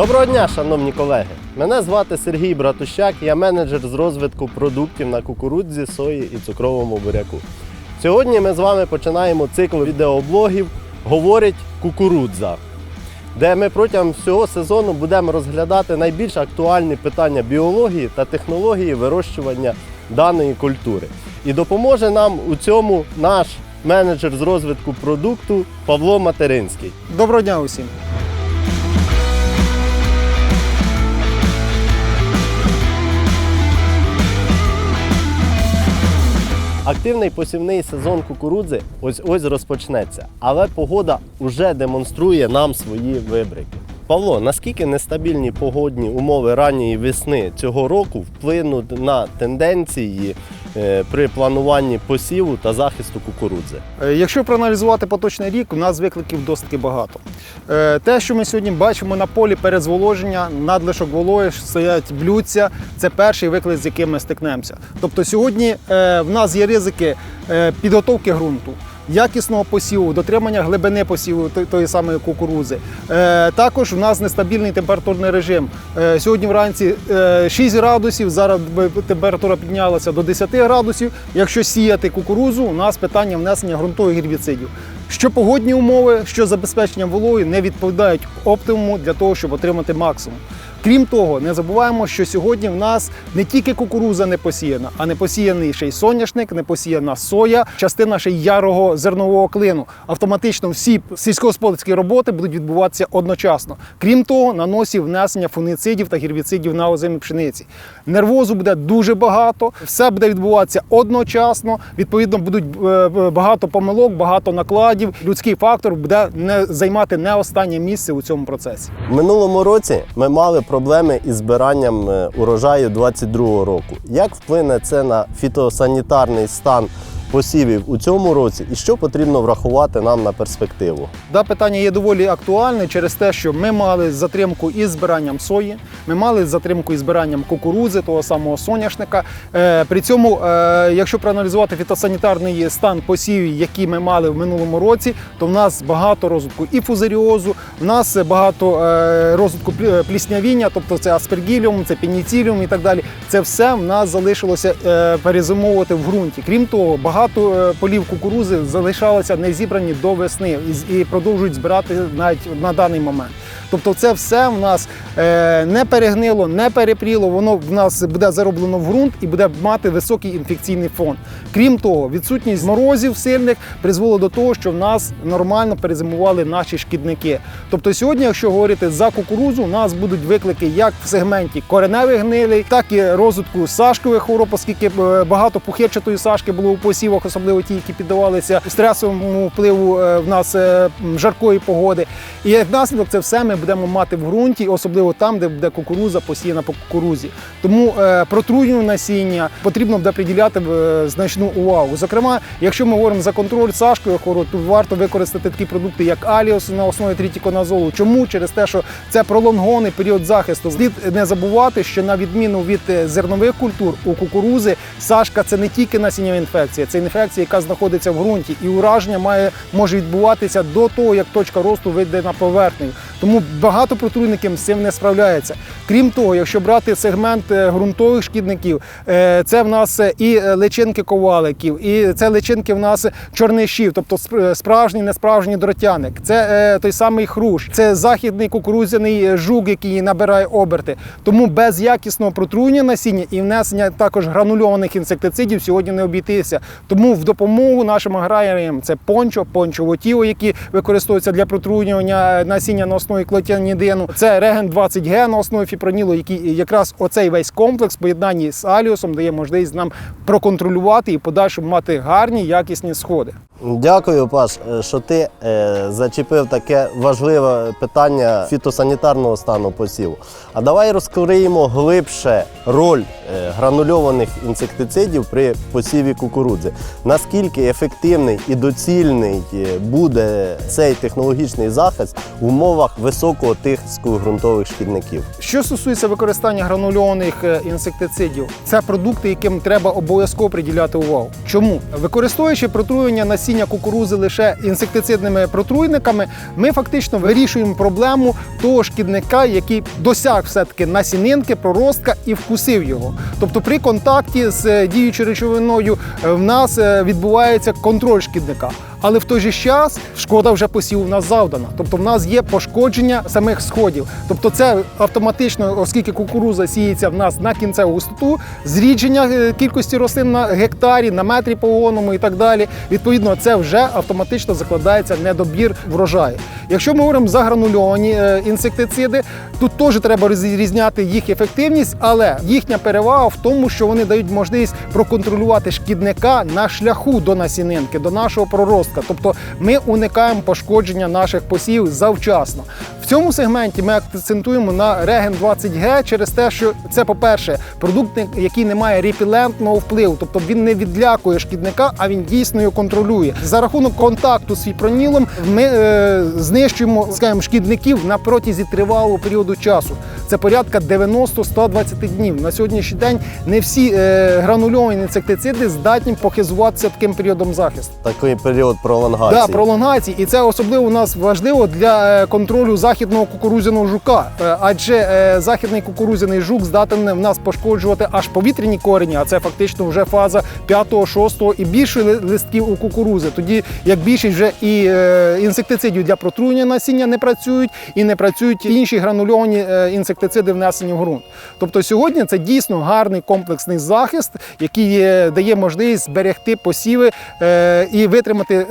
Доброго дня, шановні колеги! Мене звати Сергій Братущак, я менеджер з розвитку продуктів на кукурудзі, сої і цукровому буряку. Сьогодні ми з вами починаємо цикл відеоблогів Говорить кукурудза, де ми протягом всього сезону будемо розглядати найбільш актуальні питання біології та технології вирощування даної культури. І допоможе нам у цьому наш менеджер з розвитку продукту Павло Материнський. Доброго дня усім. Активний посівний сезон кукурудзи ось ось розпочнеться, але погода вже демонструє нам свої вибрики. Павло, наскільки нестабільні погодні умови ранньої весни цього року вплинуть на тенденції е, при плануванні посіву та захисту кукурудзи? Е, Якщо проаналізувати поточний рік, у нас викликів досить багато. Е, Те, що ми сьогодні бачимо на полі перезволоження, надлишок вологи, стоять блюдця, це перший виклик, з яким ми стикнемося. Тобто сьогодні в нас є ризики підготовки ґрунту. Якісного посіву, дотримання глибини посіву тої самої кукурудзи. Е, також у нас нестабільний температурний режим. Е, сьогодні вранці е, 6 градусів, зараз температура піднялася до 10 градусів. Якщо сіяти кукурудзу, у нас питання внесення ґрунтових гербіцидів. Що погодні умови, що забезпечення вологи не відповідають оптимуму для того, щоб отримати максимум. Крім того, не забуваємо, що сьогодні в нас не тільки кукуруза не посіяна, а не посіяний ще й соняшник, не посіяна соя, частина ще й ярого зернового клину. Автоматично всі сільськогосподарські роботи будуть відбуватися одночасно. Крім того, наносів внесення фунгіцидів та гербіцидів на озимі пшениці. Нервозу буде дуже багато, все буде відбуватися одночасно. Відповідно, будуть е, е, багато помилок, багато накладів. Людський фактор буде не займати не останнє місце у цьому процесі. Минулому році ми мали проблеми із збиранням е, урожаю 2022 року. Як вплине це на фітосанітарний стан посівів у цьому році, і що потрібно врахувати нам на перспективу? Да, питання є доволі актуальне через те, що ми мали затримку із збиранням сої, ми мали затримку із збиранням кукурудзи, того самого соняшника. Е, при цьому, е, якщо проаналізувати фітосанітарний стан посівів, які ми мали в минулому році, то в нас багато розвитку і фузаріозу, в нас багато е, розвитку плі- пліснявіння, тобто це аспергіліум, це пеніціліум і так далі. Це все в нас залишилося перезимовувати в ґрунті. Крім того, багато е, полів кукурузи залишалися не зібрані до весни і продовжують збирати навіть на даний момент. Тобто, це все в нас е, не перегнило, не перепріло, воно в нас буде зароблено в ґрунт і буде мати високий інфекційний фон. Крім того, відсутність морозів сильних призвело до того, що в нас нормально перезимували наші шкідники. Тобто, сьогодні, якщо говорити за кукурузу, у нас будуть виклики як в сегменті кореневих гнилей, так і розвитку сашкових хвороб, оскільки е, багато пухирчатої сашки було у посівах, особливо ті, які піддавалися стресовому впливу е, в нас жаркої погоди. І як наслідок це все ми будемо мати в ґрунті, особливо там, де буде кукуруза посіяна по кукурузі. Тому е, протруєнню насіння потрібно буде приділяти е, значну увагу. Зокрема, якщо ми говоримо за контроль сашкової хвороб, то варто використати такі продукти, як аліос на основі трітіконазолу. Чому? Через те, що це пролонгований період захисту. Слід не забувати, що на відміну від е, зернових культур у кукурузи сашка це не тільки насіннєва інфекція, це інфекція, яка знаходиться в ґрунті, і ураження має може відбуватися до того, як точка росту вийде на поверхню. Тому багато протруйників з цим не справляється. Крім того, якщо брати сегмент е, ґрунтових шкідників, е, це в нас е, і личинки коваликів, і це личинки в нас чорнишів, тобто сп- справжній, несправжній дротяник. Це той самий хруш, це західний кукурудзяний жук, який набирає оберти. Тому без якісного протруєння насіння і внесення також гранульованих інсектицидів сьогодні не обійтися. Тому в допомогу нашим аграріям це пончо, пончовотіо, які використовуються для протруювання насіння на основі клотіанідину. Це реген 20 г на основі фіпронілу, який якраз оцей весь комплекс в поєднанні з аліусом дає можливість нам проконтролювати і в подальшому мати гарні якісні сходи. Дякую, Паш, е, що ти е, зачепив таке важливе питання фітосанітарного стану посіву. А давай розкриємо глибше роль е, гранульованих інсектицидів при посіві кукурудзи. Наскільки ефективний і доцільний буде цей технологічний захист в умовах високого тиску ґрунтових шкідників? Що стосується використання гранульованих е, інсектицидів, це продукти, яким треба обов'язково приділяти увагу. Чому? Використовуючи протруєння насіння кукурузи лише інсектицидними протруйниками, ми фактично вирішуємо проблему того шкідника, який досяг все-таки насінинки, проростка і вкусив його. Тобто при контакті з е, діючою речовиною е, в нас відбувається контроль шкідника. Але в той же час шкода вже посіву в нас завдана. Тобто в нас є пошкодження самих сходів. Тобто це автоматично, оскільки кукуруза сіється в нас на кінцеву густоту, зрідження е, кількості рослин на гектарі, на метрі погоному і так далі. Відповідно, це вже автоматично закладається недобір врожаю. Якщо ми говоримо за гранульовані е, інсектициди, тут теж треба розрізняти їх ефективність, але їхня перевага в тому, що вони дають можливість проконтролювати шкідника на шляху до насінинки, до нашого проростка. Тобто ми уникаємо пошкодження наших посівів завчасно. В цьому сегменті ми акцентуємо на реген 20Г через те, що це, по-перше, продукт, який не має репілентного впливу, тобто він не відлякує шкідника, а він дійсно його контролює. За рахунок контакту з фіпронілом ми е, знищуємо скажімо, шкідників на протязі тривалого періоду часу. Це порядка 90-120 днів. На сьогоднішній день не всі е, гранульовані інсектициди здатні похизуватися таким періодом захисту. Такий період пролонгації. Да, пролонгації, і це особливо у нас важливо для е, контролю західного кукурудзяного жука. Е, Адже е, західний кукурудзяний жук здатен в нас пошкоджувати аж повітряні корені, а це фактично вже фаза 5, 6 і більше листків у кукурузи. Тоді як більшість вже і інсектицидів для протруєння насіння не працюють, і не працюють інші гранульовані інсектициди внесені в ґрунт. Тобто сьогодні це дійсно гарний комплексний захист, який дає можливість зберегти посіви і витримати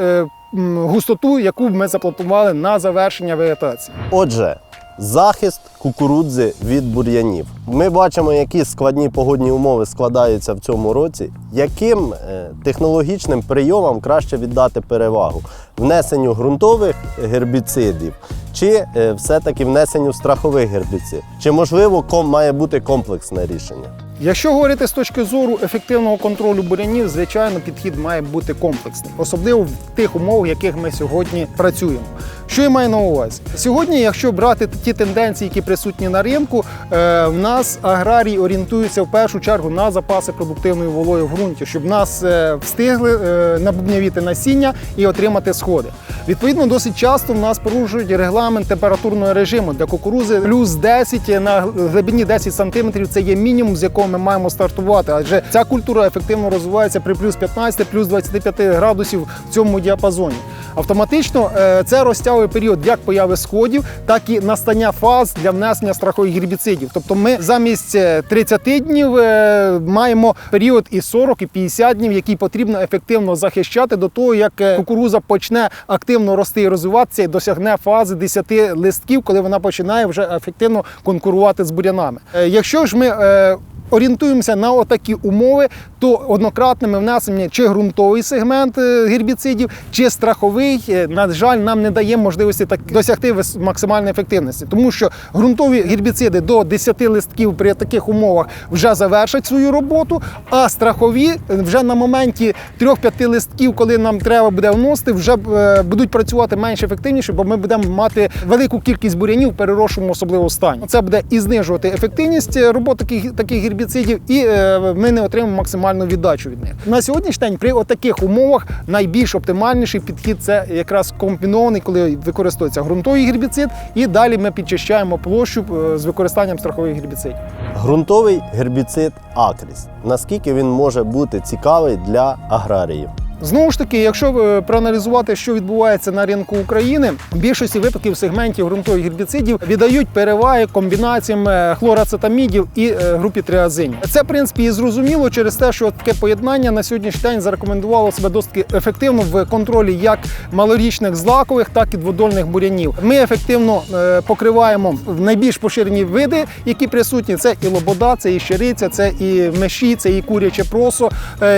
густоту, яку ми запланували на завершення вегетації. Отже, захист кукурудзи від бур'янів. Ми бачимо, які складні погодні умови складаються в цьому році. Яким е, технологічним прийомам краще віддати перевагу? Внесенню ґрунтових гербіцидів чи е, все-таки внесенню страхових гербіцидів? Чи можливо ком має бути комплексне рішення? Якщо говорити з точки зору ефективного контролю бурянів, звичайно, підхід має бути комплексний, особливо в тих умовах, в яких ми сьогодні працюємо. Що я маю на увазі? Сьогодні, якщо брати ті тенденції, які присутні на ринку, е, в нас аграрії орієнтуються в першу чергу на запаси продуктивної вологи в ґрунті, щоб нас е, встигли е, набубнявіти насіння і отримати сходи. Відповідно, досить часто в нас порушують регламент температурного режиму для кукурузи плюс 10 на глибині 10 см – це є мінімум, з якого ми маємо стартувати. Адже ця культура ефективно розвивається при плюс 15, плюс 25 градусів в цьому діапазоні. Автоматично е, це розтягує період як появи сходів, так і настання фаз для внесення страхових гербіцидів. Тобто ми замість е, 30 днів е, маємо період і 40, і 50 днів, який потрібно ефективно захищати до того, як е, кукуруза почне активно рости і розвиватися і досягне фази 10 листків, коли вона починає вже ефективно конкурувати з бурянами. Е, Якщо ж ми е, орієнтуємося на отакі умови, то однократними внесенням чи ґрунтовий сегмент е, гербіцидів, чи страховий, е, на жаль, нам не дає можливості так досягти максимальної ефективності, тому що ґрунтові гербіциди до 10 листків при таких умовах вже завершать свою роботу, а страхові вже на моменті 3-5 листків, коли нам треба буде вносити, вже е, будуть працювати менш ефективніше, бо ми будемо мати велику кількість бурянів в перерошому особливо стані. Це буде і знижувати ефективність е, роботи таких, таких гербіцидів, і е, ми не отримаємо максимальну віддачу від них. На сьогоднішній день при отаких умовах найбільш оптимальніший підхід це якраз комбінований, коли використовується ґрунтовий гербіцид, і далі ми підчищаємо площу е, з використанням страхових гербіцидів. Грунтовий гербіцид Акріс. Наскільки він може бути цікавий для аграріїв? Знову ж таки, якщо е, проаналізувати, що відбувається на ринку України, в більшості випадків в сегменті ґрунтових гербіцидів віддають переваги комбінаціям е, хлорацетамідів і е, групі триазинів. Це в принципі і зрозуміло через те, що таке поєднання на сьогоднішній день зарекомендувало себе досить ефективно в контролі як малорічних злакових, так і дводольних бурянів. Ми ефективно покриваємо найбільш поширені види, які присутні. Це і лобода, це і щириця, це і меші, це і куряче просо,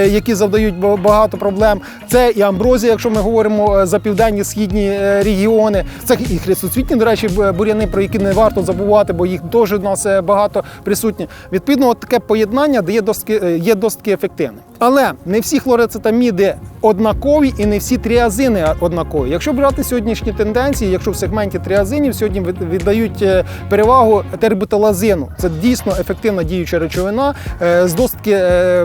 які завдають багато проблем. Це і амброзія, якщо ми говоримо е, за південні східні е, регіони. Це і хрестоцвітні, до речі, буряни, про які не варто забувати, бо їх теж у нас е, багато присутні. Відповідно, от таке поєднання дає е, є досить ефективним. Але не всі хлорацетаміди однакові і не всі тріазини однакові. Якщо брати сьогоднішні тенденції, якщо в сегменті тріазинів сьогодні віддають перевагу тербуталазину, це дійсно ефективна діюча речовина з досить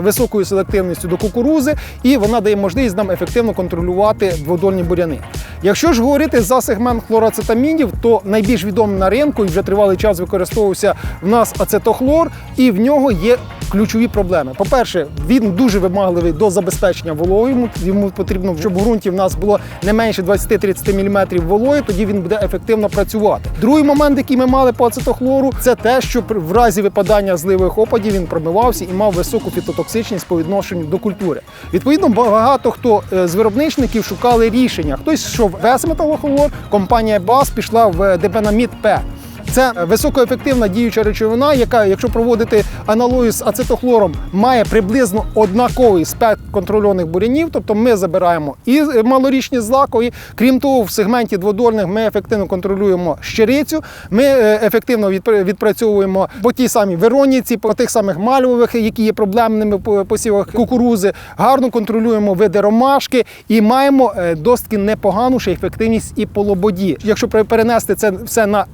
високою селективністю до кукурузи, і вона дає можливість можливість нам ефективно контролювати дводольні буряни. Якщо ж говорити за сегмент хлороацетамінів, то найбільш відомий на ринку і вже тривалий час використовувався в нас ацетохлор, і в нього є ключові проблеми. По-перше, він дуже вимагливий до забезпечення вологою. Йому- потрібно, щоб в ґрунті в нас було не менше 20-30 мм вологи, тоді він буде ефективно працювати. Другий момент, який ми мали по ацетохлору, це те, що в разі випадання зливих опадів він промивався і мав високу фітотоксичність по відношенню до культури. Відповідно, багато хто е, з виробничників шукали рішення. Хтось йшов в S-металохлор, компанія БАС пішла в Депенамід П. Це високоефективна діюча речовина, яка, якщо проводити аналогію з ацетохлором, має приблизно однаковий спектр контрольованих бурянів. Тобто ми забираємо і малорічні злакові. Крім того, в сегменті дводольних ми ефективно контролюємо щирицю. Ми е, ефективно відпрацьовуємо по тій самій Вероніці, по тих самих мальвових, які є проблемними по посівах кукурузи. Гарно контролюємо види ромашки і маємо е, досить непогану ще ефективність і по лободі. Якщо перенести це все на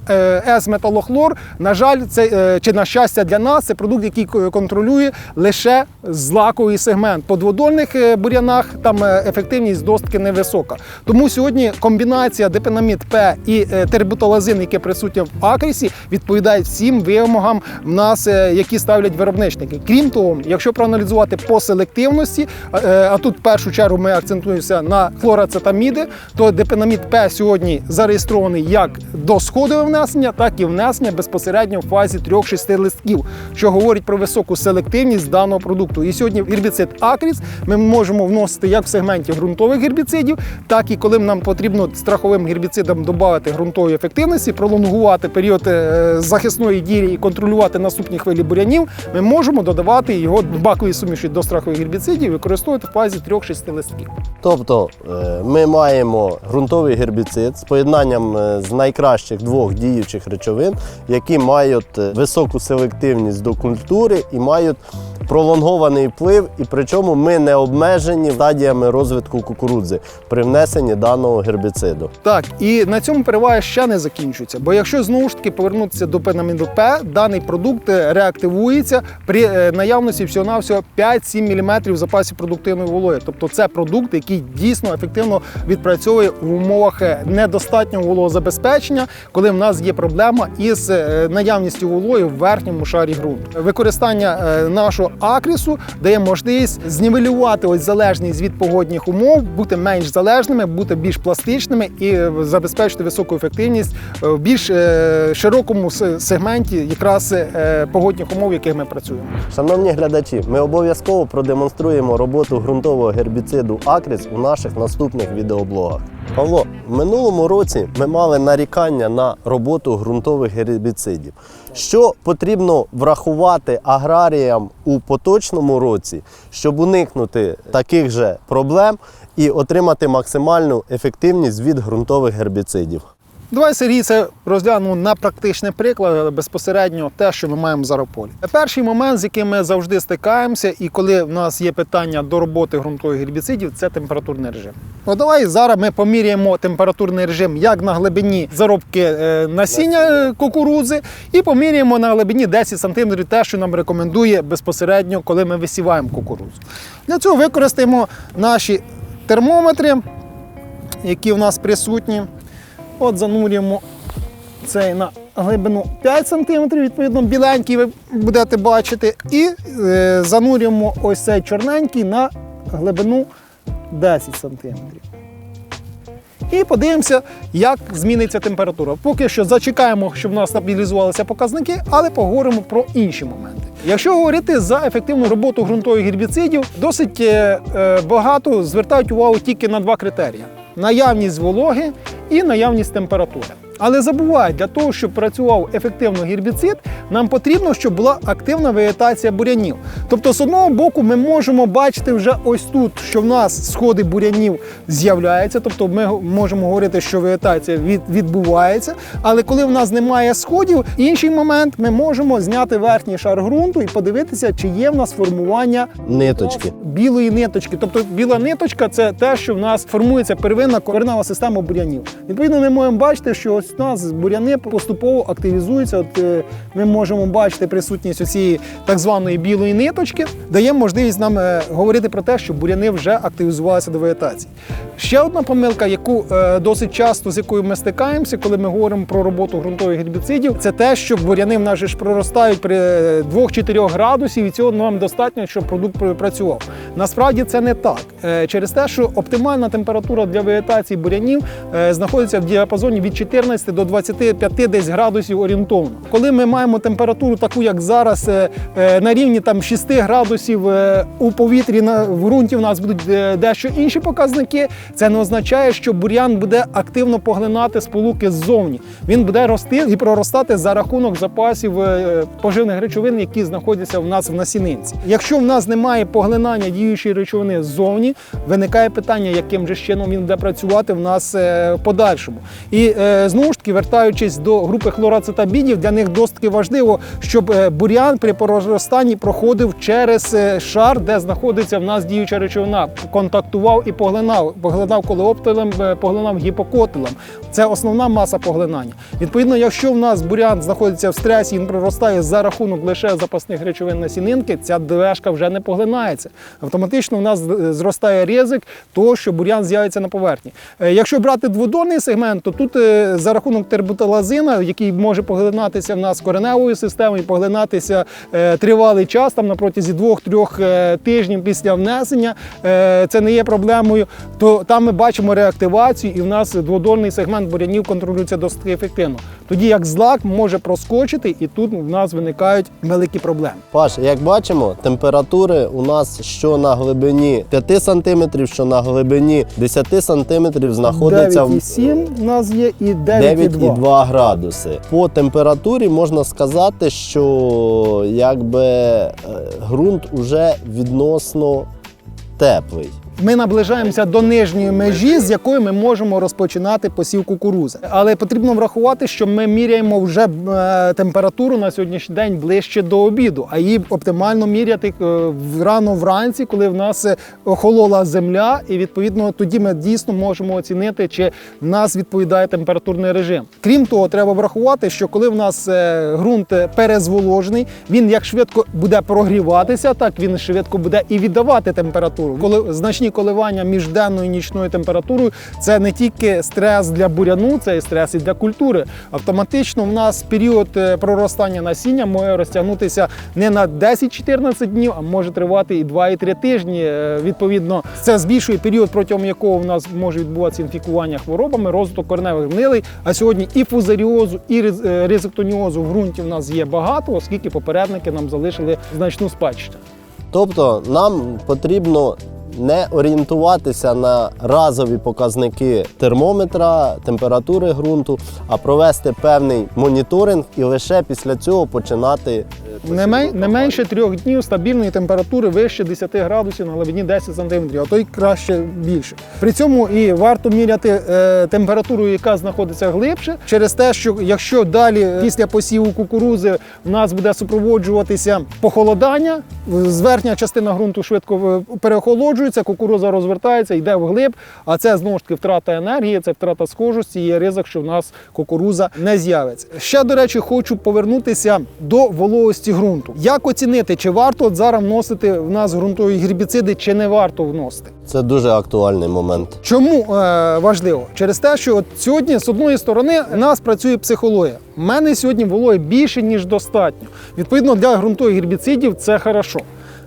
е, С-металохлор, на жаль, це е, чи на щастя для нас, це продукт, який контролює лише злаковий сегмент. По дводольних е, бур'янах там е, ефективність досить невисока. Тому сьогодні комбінація депенамід П і тербуталазин, яке присутнє в акрісі, відповідає всім вимогам в нас, які ставлять виробничники. Крім того, якщо проаналізувати по селективності, а тут в першу чергу ми акцентуємося на хлорацетаміди, то депенамід П сьогодні зареєстрований як до досходове внесення, так і внесення безпосередньо в фазі 3-6 листків, що говорить про високу селективність даного продукту. І сьогодні гербіцид Акріс ми можемо вносити як в сегменті ґрунтових гербіцидів, так і коли нам потрібно страховим гербіцидам додати ґрунтової ефективності, пролонгувати період е, захисної дії і контролювати наступні хвилі бурянів, ми можемо додавати його в баковій суміші до страхових гербіцидів і використовувати в фазі 3-6 листків. Тобто е, ми маємо ґрунтовий гербіцид з поєднанням е, з найкращих двох діючих речовин, які мають е, високу селективність до культури і мають пролонгований вплив, і причому ми не обмежені стадіями розвитку кукурудзи при внесенні даного гербіциду. Так, і на цьому переваги ще не закінчується. Бо якщо знову ж таки повернутися до пенаміду П, даний продукт реактивується при е, наявності всього-навсього 5-7 мм в запасі продуктивної вологи. Тобто це продукт, який дійсно ефективно відпрацьовує в умовах е, недостатнього вологозабезпечення, коли в нас є проблема із е, наявністю вологи в верхньому шарі ґрунту. Використання нашого акрісу дає можливість знівелювати ось залежність від погодних умов, бути менш залежними, бути більш пластичними і е, забезпечити високу ефективність е, в більш е, широкому сегменті якраз погодних умов, в яких ми працюємо. Шановні глядачі, ми обов'язково продемонструємо роботу ґрунтового гербіциду Акріс у наших наступних відеоблогах. Павло, в минулому році ми мали нарікання на роботу ґрунтових гербіцидів. Що потрібно врахувати аграріям у поточному році, щоб уникнути таких же проблем і отримати максимальну ефективність від ґрунтових гербіцидів? Давай, Сергій, це розглянемо на практичний приклад безпосередньо те, що ми маємо в полі. Перший момент, з яким ми завжди стикаємося, і коли в нас є питання до роботи ґрунтових гербіцидів, це температурний режим. Ну давай зараз ми поміряємо температурний режим як на глибині заробки е, насіння е, кукурудзи, і поміряємо на глибині 10 см те, що нам рекомендує безпосередньо, коли ми висіваємо кукурудзу. Для цього використаємо наші термометри, які в нас присутні. От занурюємо цей на глибину 5 см, відповідно, біленький ви будете бачити. І е, занурюємо ось цей чорненький на глибину 10 см. І подивимося, як зміниться температура. Поки що зачекаємо, щоб у нас стабілізувалися показники, але поговоримо про інші моменти. Якщо говорити за ефективну роботу ґрунтових гербіцидів, досить е, е, багато звертають увагу тільки на два критерії: наявність вологи і наявність температури. Але забувають, для того, щоб працював ефективно гербіцид, нам потрібно, щоб була активна вегетація бурянів. Тобто, з одного боку, ми можемо бачити вже ось тут, що в нас сходи бурянів з'являються, тобто ми можемо говорити, що вегетація від, відбувається. Але коли в нас немає сходів, інший момент ми можемо зняти верхній шар ґрунту і подивитися, чи є в нас формування Ниточки. білої ниточки. Тобто біла ниточка це те, що в нас формується первинна коренева система бур'янів. Відповідно, ми можемо бачити, що ось у нас буряни поступово активізуються. От е, ми можемо бачити присутність цієї так званої білої ниточки, дає можливість нам е, говорити про те, що буряни вже активізувалися до вегетації. Ще одна помилка, яку е, досить часто з якою ми стикаємося, коли ми говоримо про роботу ґрунтових гербіцидів, це те, що буряни в нас ж проростають при 2-4 градусів, і цього нам достатньо, щоб продукт пр- працював. Насправді це не так. Через те, що оптимальна температура для вегетації бурянів знаходиться в діапазоні від 14 до 25 десь градусів орієнтовно. Коли ми маємо температуру таку, як зараз, е, е, на рівні там 6 градусів е, у повітрі в ґрунті в нас будуть дещо інші показники. Це не означає, що бур'ян буде активно поглинати сполуки ззовні. Він буде рости і проростати за рахунок запасів поживних речовин, які знаходяться в нас в насінинці. Якщо в нас немає поглинання діючої речовини ззовні, виникає питання, яким же чином він буде працювати в нас в подальшому. І е, знову ж таки, вертаючись до групи хлорацетабідів, для них досить важливо, щоб е, бур'ян при проростанні проходив через е, шар, де знаходиться в нас діюча речовина, контактував і поглинав, поглинав колеоптилем, поглинав гіпокотилем. Це основна маса поглинання. Відповідно, якщо в нас бурян знаходиться в стресі, він проростає за рахунок лише запасних речовин насінинки, ця двешка вже не поглинається. Автоматично в нас зростає ризик того, що бур'ян з'явиться на поверхні. Якщо брати дводонний сегмент, то тут е, за рахунок тербуталазина, який може поглинатися в нас кореневою системою, поглинатися е, тривалий час, там на протязі двох-трьох е, тижнів після внесення, це не є проблемою, то там ми бачимо реактивацію, і в нас дводольний сегмент бурянів контролюється досить ефективно. Тоді як злак може проскочити, і тут в нас виникають великі проблеми. Паш, як бачимо, температури у нас що на глибині 5 см, що на глибині 10 см знаходиться в 9,7 у нас є і 9,2. 9,2 градуси. По температурі можна сказати, що якби е, ґрунт уже відносно теплий. Ми наближаємося до нижньої межі, з якої ми можемо розпочинати посів кукурузи. Але потрібно врахувати, що ми міряємо вже е, температуру на сьогоднішній день ближче до обіду, а її оптимально міряти е, рано вранці, коли в нас е, охолола земля, і відповідно тоді ми дійсно можемо оцінити, чи в нас відповідає температурний режим. Крім того, треба врахувати, що коли в нас ґрунт перезволожений, він як швидко буде прогріватися, так він швидко буде і віддавати температуру. Коли значні коливання між денною і нічною температурою, це не тільки стрес для буряну, це і стрес і для культури. Автоматично в нас період е, проростання насіння може розтягнутися не на 10-14 днів, а може тривати і 2 і 3 тижні. Е, Відповідно, це збільшує період, протягом якого в нас може відбуватися інфікування хворобами, розвиток кореневих гнилей. А сьогодні і фузаріозу, і риз- е, ризиктоніозу в ґрунті в нас є багато, оскільки попередники нам залишили значну спадщину. Тобто нам потрібно не орієнтуватися на разові показники термометра, температури ґрунту, а провести певний моніторинг і лише після цього починати е, Не, мей- не менше трьох днів стабільної температури вище 10 градусів на глибині 10 см, а то й краще більше. При цьому і варто міряти е, температуру, яка знаходиться глибше, через те, що якщо далі е, після посіву кукурузи в нас буде супроводжуватися похолодання, зверхня частина ґрунту швидко е, переохолоджується, кукуруза розвертається, йде вглиб, а це знову ж таки втрата енергії, це втрата схожості, є ризик, що в нас кукуруза не з'явиться. Ще, до речі, хочу повернутися до вологості ґрунту. Як оцінити, чи варто от зараз вносити в нас ґрунтові гербіциди, чи не варто вносити? Це дуже актуальний момент. Чому е, важливо? Через те, що от сьогодні з одної сторони в нас працює психологія. У мене сьогодні вологи більше ніж достатньо. Відповідно, для ґрунтових гербіцидів це хорошо.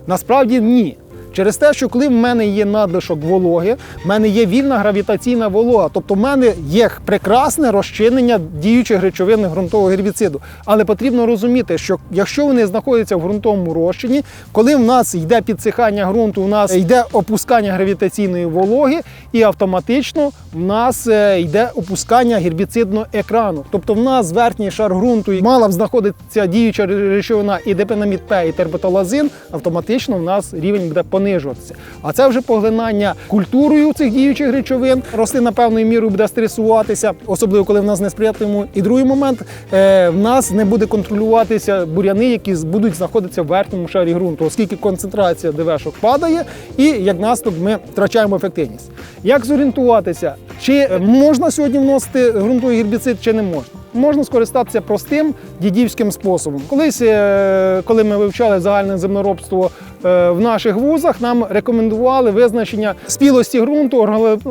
Насправді ні. Через те, що коли в мене є надлишок вологи, в мене є вільна гравітаційна волога, тобто в мене є прекрасне розчинення діючих речовин ґрунтового гербіциду. Але потрібно розуміти, що якщо вони знаходяться в ґрунтовому розчині, коли в нас йде підсихання ґрунту, у нас йде опускання гравітаційної вологи, і автоматично в нас е, йде опускання гербіцидного екрану. Тобто в нас верхній шар ґрунту мала б знаходитися діюча речовина і депенамід П, і тербеталазин, автоматично в нас рівень буде понижуватися. А це вже поглинання культурою цих діючих речовин. Рослина певною мірою буде стресуватися, особливо коли в нас несприятливо. І другий момент е, в нас не буде контролюватися буряни, які будуть знаходитися в верхньому шарі ґрунту, оскільки концентрація ДВшок падає, і як наслідок ми втрачаємо ефективність. Як зорієнтуватися, чи можна сьогодні вносити ґрунтовий гербіцид, чи не можна? Можна скористатися простим дідівським способом. Колись, е, коли ми вивчали загальне земноробство е, в наших вузах, нам рекомендували визначення спілості ґрунту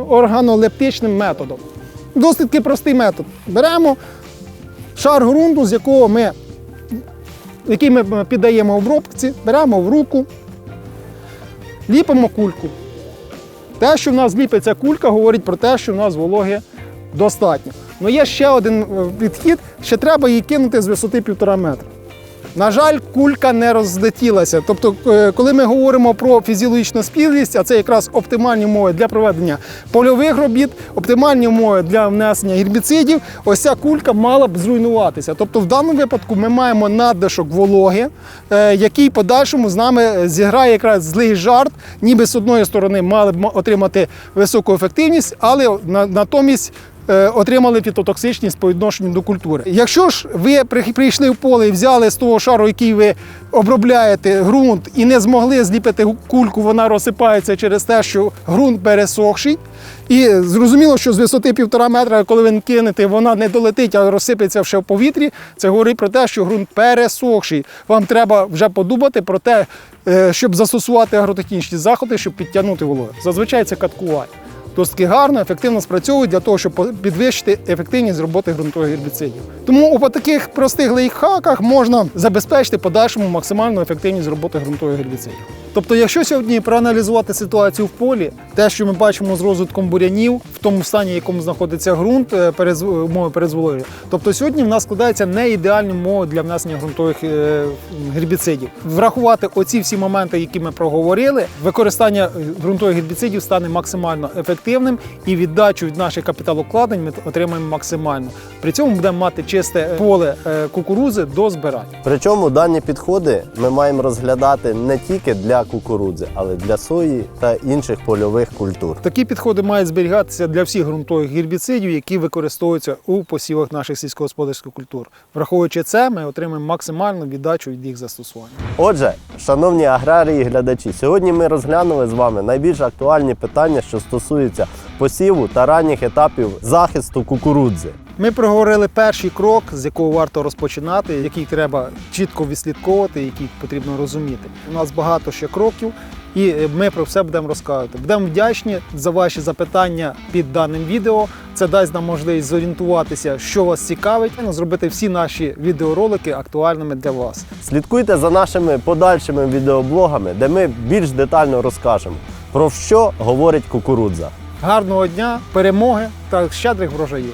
органолептичним методом. Досить таки простий метод. Беремо шар ґрунту, з якого ми, який ми піддаємо обробці, беремо в руку, ліпимо кульку. Те, що в нас ліпиться кулька, говорить про те, що в нас вологи достатньо. Ну є ще один е, підхід, ще треба її кинути з висоти півтора метра. На жаль, кулька не розлетілася. Тобто, е, коли ми говоримо про фізіологічну спілість, а це якраз оптимальні умови для проведення польових робіт, оптимальні умови для внесення гербіцидів, ось ця кулька мала б зруйнуватися. Тобто, в даному випадку ми маємо надлишок вологи, е, який подальшому з нами зіграє якраз злий жарт, ніби з одної сторони мали б отримати високу ефективність, але натомість отримали фітотоксичність по відношенню до культури. Якщо ж ви прийшли в поле і взяли з того шару, який ви обробляєте ґрунт, і не змогли зліпити кульку, вона розсипається через те, що ґрунт пересохший. І зрозуміло, що з висоти півтора метра, коли ви кинете, вона не долетить, а розсипеться ще в повітрі. Це говорить про те, що ґрунт пересохший. Вам треба вже подумати про те, е, щоб застосувати агротехнічні заходи, щоб підтягнути вологу. Зазвичай це каткування досить гарно, ефективно спрацьовують для того, щоб підвищити ефективність роботи ґрунтових гербіцидів. Тому у таких простих лайфхаках можна забезпечити подальшому максимальну ефективність роботи ґрунтових гербіцидів. Тобто, якщо сьогодні проаналізувати ситуацію в полі, те, що ми бачимо з розвитком бурянів, в тому стані, в якому знаходиться ґрунт, е, перез- умови перезволою, тобто сьогодні в нас складаються не ідеальні умови для внесення ґрунтових е, гербіцидів. Врахувати оці всі моменти, які ми проговорили, використання е, ґрунтових гербіцидів стане максимально ефективним і віддачу від наших капіталовкладень ми отримаємо максимально. При цьому будемо мати чисте поле кукурузи до збирання. Причому дані підходи ми маємо розглядати не тільки для кукурудзи, але для сої та інших польових культур. Такі підходи мають зберігатися для всіх ґрунтових гербіцидів, які використовуються у посівах наших сільськогосподарських культур. Враховуючи це, ми отримаємо максимальну віддачу від їх застосування. Отже, шановні аграрії і глядачі, сьогодні ми розглянули з вами найбільш актуальні питання, що стосуються посіву та ранніх етапів захисту кукурудзи. Ми проговорили перший крок, з якого варто розпочинати, який треба чітко відслідковувати, який потрібно розуміти. У нас багато ще кроків, і ми про все будемо розказувати. Будемо вдячні за ваші запитання під даним відео. Це дасть нам можливість зорієнтуватися, що вас цікавить, і зробити всі наші відеоролики актуальними для вас. Слідкуйте за нашими подальшими відеоблогами, де ми більш детально розкажемо про що говорить кукурудза. Гарного дня, перемоги та щедрих врожаїв!